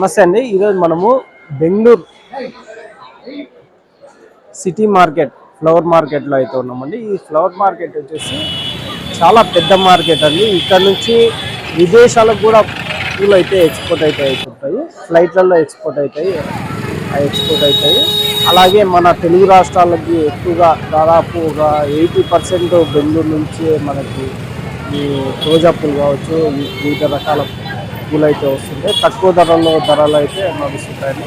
నమస్తే అండి. ఈరోజు మనము బెంగళూరు సిటీ మార్కెట్ ఫ్లవర్ మార్కెట్లో అయితే ఉన్నామండి. ఈ ఫ్లవర్ మార్కెట్ వచ్చేసి చాలా పెద్ద మార్కెట్ అండి. ఇక్కడ నుంచి విదేశాలకు కూడా పూలు అయితే ఎక్స్పోర్ట్ అయితే అయిపోతాయి. ఫ్లైట్లలో ఎక్స్పోర్ట్ అవుతాయి ఎక్స్పోర్ట్ అవుతాయి. అలాగే మన తెలుగు రాష్ట్రాలకి ఎక్కువగా దాదాపు ఒక ఎయిటీ పర్సెంట్ బెంగళూరు నుంచి మనకి ఈ రోజా పూలు కావచ్చు వివిధ రకాల పూలు అయితే వస్తుంటాయి. తక్కువ ధరలో ధరలు అయితే నడుస్తుంటాయండి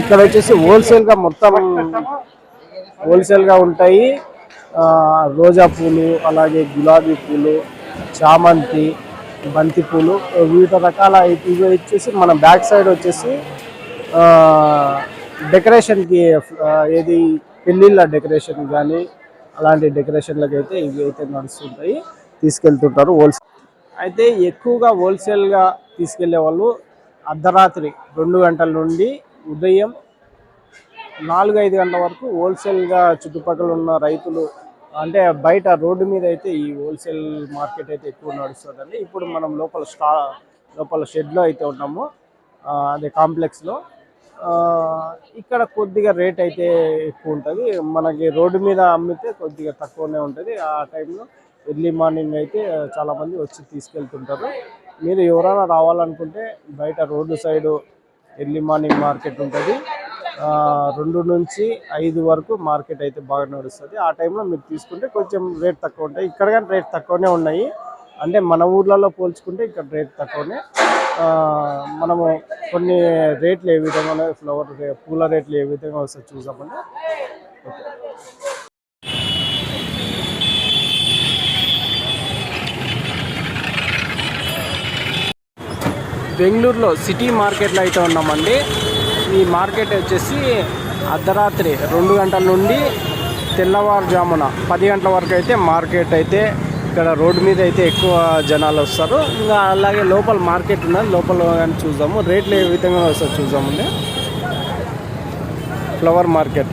ఇక్కడ వచ్చేసి హోల్సేల్గా మొత్తం హోల్సేల్గా ఉంటాయి. రోజా పూలు అలాగే గులాబీ పూలు చామంతి బంతి పూలు వివిధ రకాల ఇవి వచ్చేసి మన బ్యాక్ సైడ్ వచ్చేసి డెకరేషన్కి ఏది పెళ్ళిళ్ళ డెకరేషన్ కానీ అలాంటి డెకరేషన్లకి అయితే ఇవి అయితే నడుస్తుంటాయి. తీసుకెళ్తుంటారు హోల్సేల్ అయితే ఎక్కువగా హోల్సేల్గా తీసుకెళ్ళే వాళ్ళు అర్ధరాత్రి రెండు గంటల నుండి ఉదయం నాలుగు ఐదు గంటల వరకు హోల్సేల్గా చుట్టుపక్కల ఉన్న రైతులు అంటే బయట రోడ్డు మీద అయితే ఈ హోల్సేల్ మార్కెట్ అయితే ఎక్కువ నడుస్తుందండి. ఇప్పుడు మనం లోపల స్టా లోపల షెడ్లో అయితే ఉన్నాము. అదే కాంప్లెక్స్లో. ఇక్కడ కొద్దిగా రేట్ అయితే ఎక్కువ ఉంటుంది. మనకి రోడ్డు మీద అమ్మితే కొద్దిగా తక్కువనే ఉంటుంది. ఆ టైంలో ఎర్లీ మార్నింగ్ అయితే చాలామంది వచ్చి తీసుకెళ్తుంటారు. మీరు ఎవరైనా రావాలనుకుంటే బయట road side early morning market ఉంటుంది. రెండు నుంచి ఐదు వరకు మార్కెట్ అయితే బాగా నడుస్తుంది. ఆ టైంలో మీరు తీసుకుంటే కొంచెం రేట్ తక్కువ ఉంటాయి. ఇక్కడ కానీ రేట్ తక్కువనే ఉన్నాయి. అంటే మన ఊర్లలో పోల్చుకుంటే ఇక్కడ రేట్ తక్కువనే. మనము కొన్ని రేట్లు ఏ విధంగా ఉన్నాయి ఫ్లవర్ పూల రేట్లు ఏ విధంగా వస్తాయి చూసామంటే ఓకే. బెంగళూరులో సిటీ మార్కెట్లో అయితే ఉన్నామండి. ఈ మార్కెట్ వచ్చేసి అర్ధరాత్రి రెండు గంటల నుండి తెల్లవారుజామున పది గంటల వరకు అయితే మార్కెట్ అయితే ఇక్కడ రోడ్డు మీద అయితే ఎక్కువ జనాలు వస్తారు. ఇంకా అలాగే లోపల మార్కెట్ ఉన్నది. లోపల కానీ చూద్దాము. రేట్లు ఏ విధంగా వస్తారు చూద్దామండి. Flower market.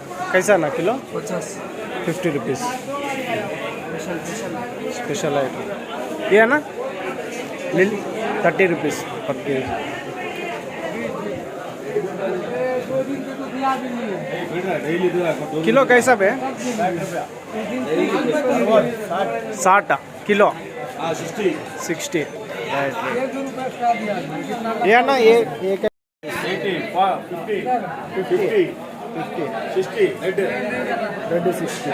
कैसा ना किलो? पचास। Fifty rupees. Special item. ये है ना? लिल थर्टी रुपीस पर के किलो कैसा पे साठ। किलो? सिक्सटी। ये ना ये ये fifty fifty. Sixty red red sixty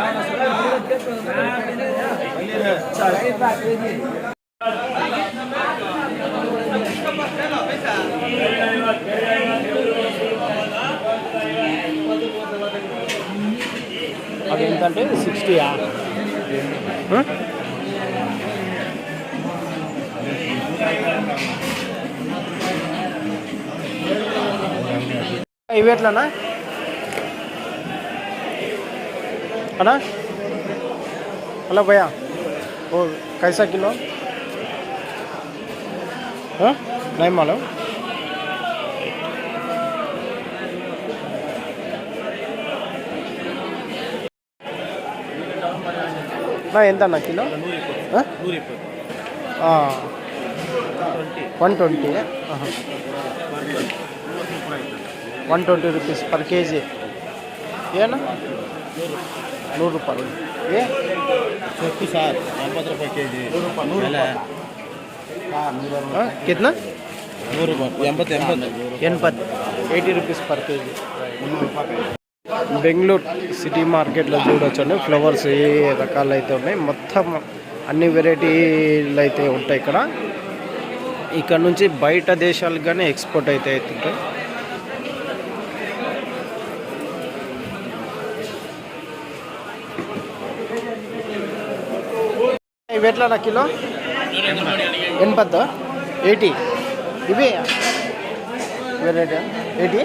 అది ఎంతంటే సిక్స్టీయా ఇవి ఎట్లనా అన్నా హలో భయ్యా ఓ कैसा किलो हाँ नहीं मालूम నా ఎంత అన్న kilo one twenty one twenty rupees per KG ఏనా నూరు రూపాయలు. ఏ? చెప్పు సార్ నలభై రూపాయలు కేజీ. నూరు రూపాయలు. నూరు ರೂಪಾಯಿ నూరు ನೂರು ರೂಪಾಯಿ eighty rupees per KG. Bengaluru city మార్కెట్లో చూడొచ్చండి. ఫ్లవర్స్ ఏ రకాలు అయితే ఉన్నాయి మొత్తం అన్ని వెరైటీలు అయితే ఉంటాయి ఇక్కడ. ఇక్కడ నుంచి బయట దేశాలకు కానీ ఎక్స్పోర్ట్ అయితే అవుతుంటాయి. ఇవి ఎట్లా నా కిలో? ఎనపద్దా ఎయిటీ? ఇవి? Variety eighty?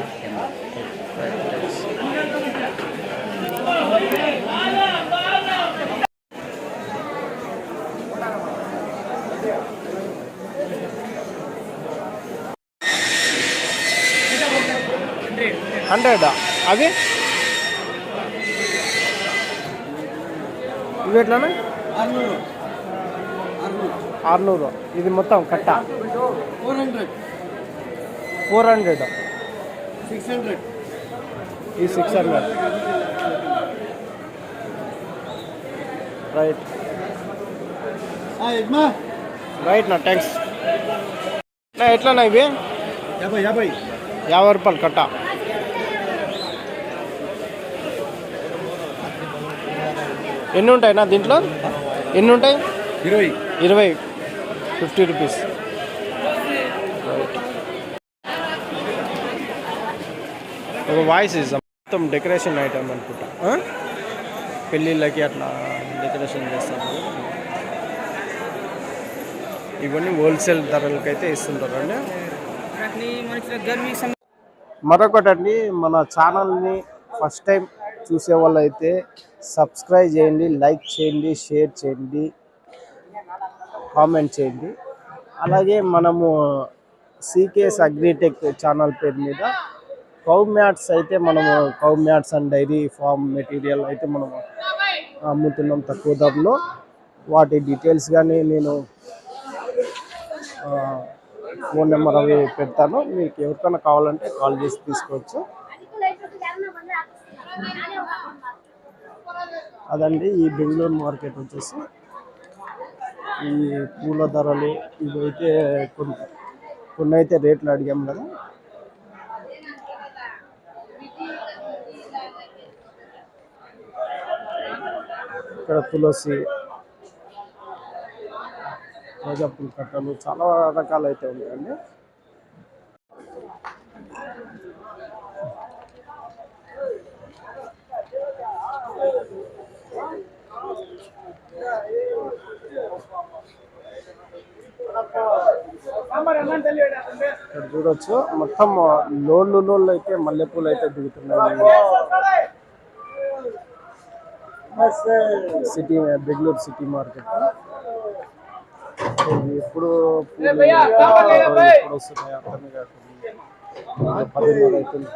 హండ్రెడ్? అవి? ఇవి ఎట్లానా ఆరునూరు. ఇది మొత్తం కట్ట. Four hundred. Four hundred. Six hundred. ఈ సిక్స్ హండ్రెడ్. రైట్ రైట్ నా థ్యాంక్స్ నా ఎట్లానా ఇవి? యాభై యాభై. యాభై రూపాయలు కట్ట. ఎన్ని ఉంటాయి నా దీంట్లో? ఎన్ని ఉంటాయి? ఇరవై. ఇరవై. Fifty rupees. ఒక వాయిస్ ఇస్తాం మొత్తం డెకరేషన్ ఐటమ్ అనుకుంటా. పెళ్ళిళ్ళకి అట్లా డెకరేషన్ చేస్తారు. ఇవన్నీ హోల్సేల్ ధరలకి అయితే ఇస్తుంటారు అండి. మరొకటండి మన ఛానల్ని ఫస్ట్ టైం చూసే వాళ్ళు అయితే సబ్స్క్రైబ్ చేయండి లైక్ చేయండి షేర్ చేయండి. కామెంట్ చేయండి. అలాగే మనము సీకేఎస్ అగ్రిటెక్ ఛానల్ పేరు మీద కౌ మ్యాట్స్ అయితే మనము cow mats and dairy farm material అయితే మనము అమ్ముతున్నాం తక్కువ ధరలో. వాటి డీటెయిల్స్ కానీ నేను ఫోన్ నెంబర్ అవి పెడతాను. మీకు ఎవరికైనా కావాలంటే కాల్ చేసి తీసుకోవచ్చు. అదండి ఈ బెంగళూరు మార్కెట్ వచ్చేసి ఈ పూల ధరలు ఇవైతే కొన్ని కొన్ని అయితే రేట్లు అడిగాం కదా. ఇక్కడ తులసి రోజా పూల కట్టలు చాలా రకాలు అయితే ఉన్నాయండి. చూడొచ్చు. మొత్తం లోన్లు లోన్లు అయితే మల్లెపూలు అయితే దిగుతున్నాయి. City Bengaluru city market. ఎప్పుడు పూలు ఎప్పుడు వస్తున్నాయి అర్థమే కాకుండా పదిన్నర అవుతుంది.